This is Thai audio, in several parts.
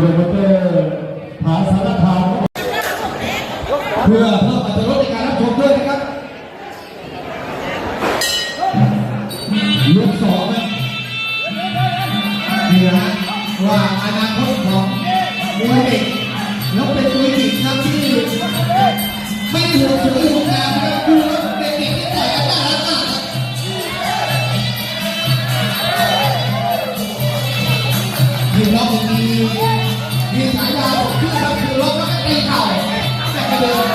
โปรโมเตอร์ผาสารคามเพื่อเพิ่มอรรถรสในการรับชมด้วยนะครับลูกสองนะเหนือว่าอนาคตของมวยเด็กแล้วเป็น ตีเข่าแต่กระเดิน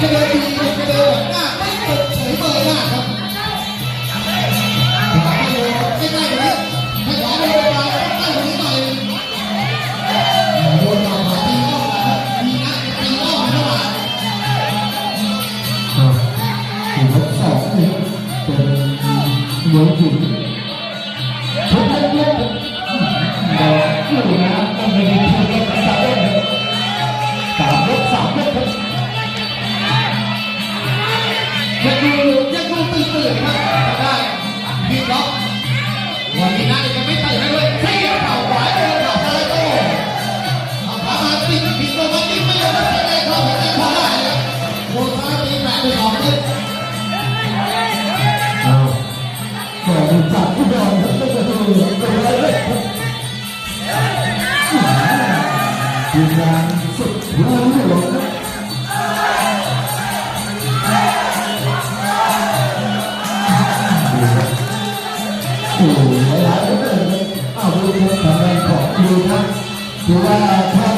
กระเดินดีกระเดินหน้าไม่ตกเฉยเบยหน้าครับ ซ้ายตีแปะไปสองเลยเอาก่อนจากผู้ดอนครับต้องไปดูเป็นไรเลยทีมงานสุดหัวหลงโอ้โหหลายคนเลยเอาดูครับทำงานขอดูครับดูว่าทำ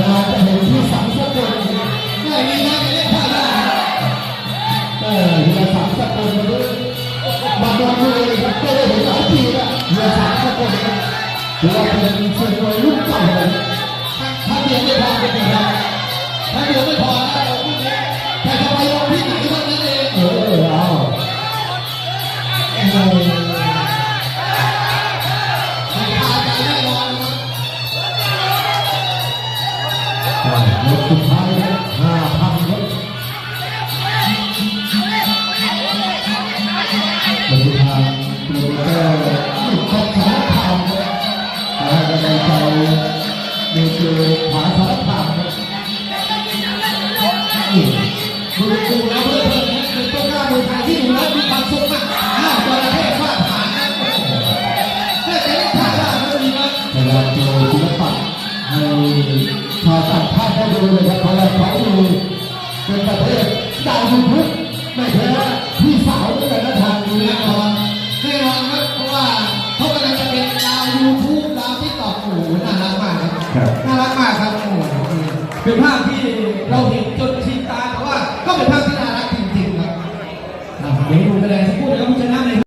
นาจะเห็นที่สังสกุลไม่มีนะไม่ได้ท่าได้เออเรือสังสกุลมาด้วยบางวันเลยก็ได้เห็นหลายปีล้วเรือสังสกุลถือว่าเป็นเชียงรายรุ่นเก่าเลยถ้าเดียวไม่พอเป็นไงถ้าเดียวไม่พอนะเราพูดนี้แต่ทำไมลงที่ไหนเท่านั้นเองเออเอา มีเจอผาสารคามครับดูดูแล้วเพื่อนเพื่อนนะคือต้องกล้าดูทางที่ดูแล้วมีความสุขมากห้าวจระเข้ฟาดหางนะโอ้โหแค่จะเล่นท่าได้ก็ดีนะเวลาเจอศิลปะให้ชาวต่างชาติได้ดูเลยครับเพราะว่าเขาดูเป็นประเทศดาวยูทูบไม่แพ้พี่สาวด้วยกันนะทางนี้น่นะนอนแน่นอนครับเพราะว่า รักมากครับครับน่ารักมากครับโอ้โหเป็นภาพที่